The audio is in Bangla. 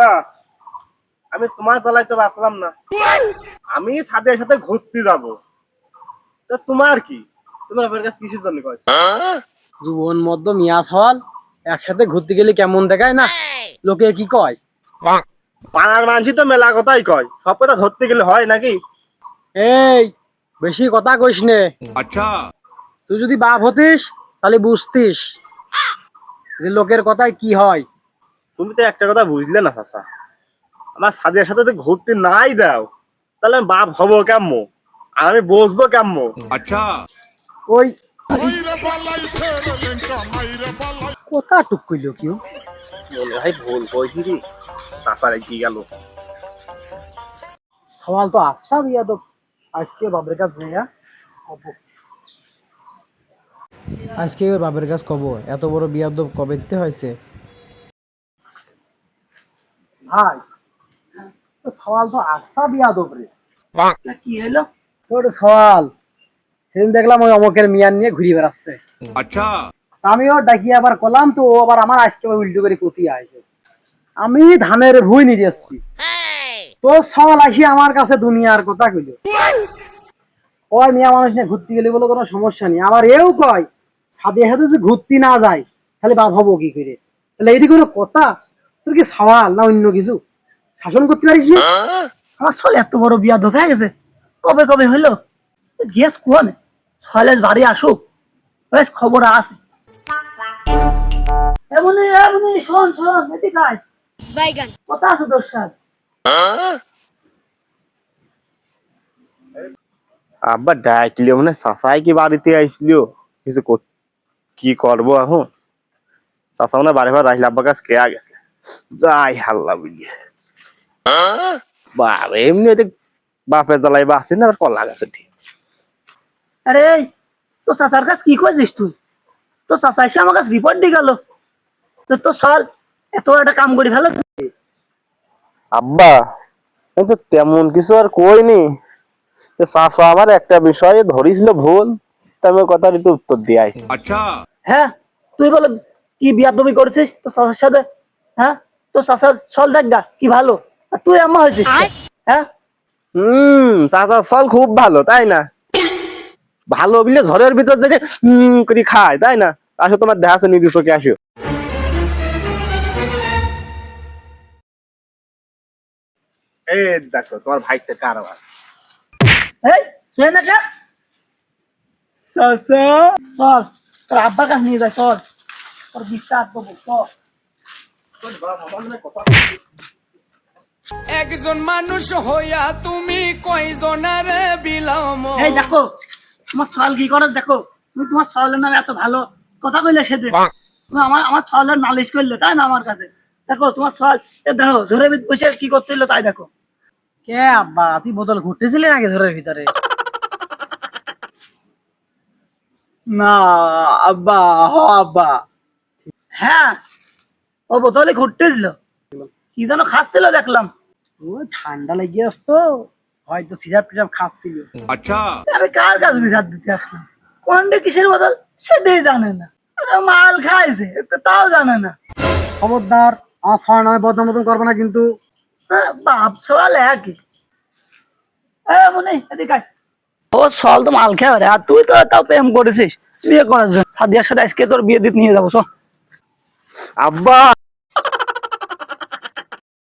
চাচা আমি তোমার জ্বালায় তো বাঁচলাম না। আমি সাদের সাথে ঘুরতে যাব। তো তোমার কি? তোমার বাবার কাছে কিসের জন্য কয়? জীবন মধ্য মিয়াস হল একসাথে ঘুরতে গেলে কেমন দেখায় না? লোকে কি কয়? পাড়ার মানুষই তো মেলা কথাই কয়। সব কথা ধরতে গেলে হয় নাকি? এই বেশি কথা কইস নে। আচ্ছা। তুই যদি বাপ হতিস তাহলে বুঝতিস যে লোকের কথায় কি হয়। তুমি তো একটা কথা বুঝলে না চাচা। আমার সাদিয়ার সাথে তো ঘুরতে নাই দাও। তাহলে আমি বাপ হব কাম্য আর আমি বসবো কাম্য আচ্ছা। ওই কথা টুক কইল ভাই ভুল কইছি রে। গেল। সওয়াল তো আচ্ছা বিয়াদব আজকে বাবার কাছে যাইয়া হ্যাঁ? আজকে ওর বাবার কাছে কব এত বড় বিয়াদব কবে দিতে হয়েছে? আচ্ছা। আমি ধানের ভুই নিয়ে আসছি। তো সওয়াল আসি আমার কাছে দুনিয়ার কথা কইল। কয় মিয়া মানুষ নিয়ে ঘুরতে গেলে বলে কোনো সমস্যা নেই। আবার এও কয় সাদে হাতে যে ঘুরতে না যায় তাহলে বাপ হব কি করে? তাহলে এটি কোনো কথা? তোর কি সওয়াল না অন্য কিছু? শাসন করতে পারিস না? আমার সল এত বড় বিয়া ধোকা গেছে। কবে কবে হইল? গেস কোন? সলেজ বাড়ি আসুক। বেশ খবর আছে। এমনি এমনি শোন শোন এদিকে আয়। বাইগান কথা আছে তোর সাথে আব্বা ডাকলিও মানে চাচাই কি বাড়িতে আইসলিও? কিছু কি করব এখন? চাচা মানে বাড়ি ভাত আসলে আব্বার কাছে কেয়া গেছে? যাই হাল্লা বুঝিয়ে হ্যাঁ? বাপ এমনি বাপে জ্বালাই বাঁচছি না আবার কলা গেছে ঠিক আরে তো চাষার কাছ কি করেছিস তুই? তো চাচা এসে আমার কাছে রিপোর্ট দিয়ে গেল। তো সর এত একটা কাম করে ফেলো আব্বা ও তো তেমন কিছু আর কইনি। তো চাচা আমার একটা বিষয়ে ধরিছিল ভুল তা আমি কথার একটু উত্তর দিয়ে আইছি আচ্ছা। হ্যাঁ তুই বলো কি বিয়াদবি করেছিস তো চাষার সাথে? হ্যাঁ? তোর চাচার সল দেখ গা, কি ভালো। আর তুই আমার হয়েছিস। হ্যাঁ? হুম চাচা চল খুব ভালো তাই না? ভালো বিলে ঝড়ের ভিতর যে হুম করে খায় তাই না? আসো তোমার দেখা আছে নিজের চোখে আসো। এই দেখো তোমার ভাইতে কারবার এই না কে? চাচা। চল তোর আব্বার কাছে নিয়ে যা চল। তোর বিশ্বাস দেবো চল। একজন মানুষ হইয়া তুমি কয়জনের বিলাম? এই দেখো তোমার সওয়াল কি করে? দেখো তুমি তোমার সওয়ালের নামে এত ভালো কথা কইলে সেদিন তুমি আমার আমার সওয়ালের নালিশ করলে তাই না আমার কাছে? দেখো তোমার সওয়াল এ দেখো ধরে বসে কি করতেছিল তাই দেখো। কে আব্বা তুই বোতল ঘুরতেছিলি নাকি ঘরের ভিতরে? না আব্বা হ আব্বা। হ্যাঁ ও বোতলে ঘুরতে কি যেন খাচ্ছিল দেখলাম। ও ঠান্ডা লেগে আসতো। হয়তো সিরাপ টিরাপ আচ্ছা। আমি কার কাছে বিচার দিতে আসলাম? কিসের সেটাই জানে না। মাল খাইছে তাও জানে না। খবরদার আমার ছয় নয় বদনাম মতন করব না কিন্তু। হ্যাঁ, বাপ একই। মনে এদিকে ও সল তো মাল খেয়ে আর তুই তো তাও প্রেম করেছিস। বিয়ে করার জন্য। সাদিয়ার সাথে আজকে তোর বিয়ে দিতে নিয়ে যাব চ আব্বা!